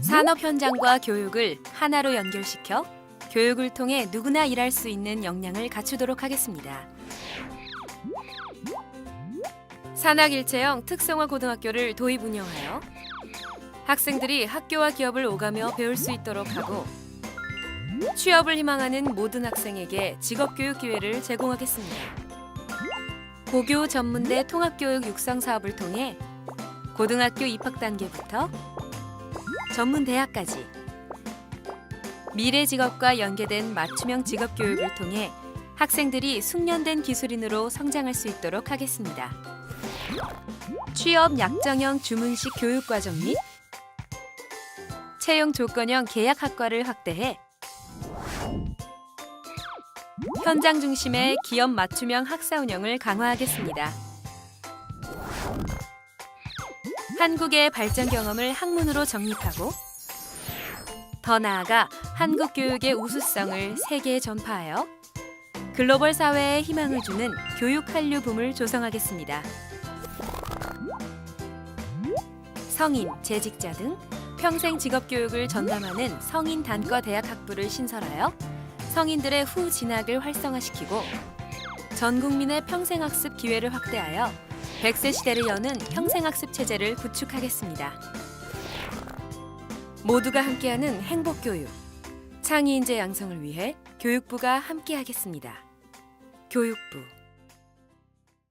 산업 현장과 교육을 하나로 연결시켜 교육을 통해 누구나 일할 수 있는 역량을 갖추도록 하겠습니다. 산학일체형 특성화 고등학교를 도입 운영하여 학생들이 학교와 기업을 오가며 배울 수 있도록 하고 취업을 희망하는 모든 학생에게 직업교육 기회를 제공하겠습니다. 고교 전문대 통합교육 육성 사업을 통해 고등학교 입학 단계부터 전문 대학까지 미래 직업과 연계된 맞춤형 직업 교육을 통해 학생들이 숙련된 기술인으로 성장할 수 있도록 하겠습니다. 취업 약정형 주문식 교육 과정 및 채용 조건형 계약 학과를 확대해 현장 중심의 기업 맞춤형 학사 운영을 강화하겠습니다. 한국의 발전 경험을 학문으로 정립하고 더 나아가 한국 교육의 우수성을 세계에 전파하여 글로벌 사회에 희망을 주는 교육 한류 붐을 조성하겠습니다. 성인, 재직자 등 평생 직업 교육을 전담하는 성인 단과 대학 학부를 신설하여 성인들의 후 진학을 활성화시키고 전 국민의 평생 학습 기회를 확대하여 100세 시대를 여는 평생학습 체제를 구축하겠습니다. 모두가 함께하는 행복교육. 창의 인재 양성을 위해 교육부가 함께하겠습니다. 교육부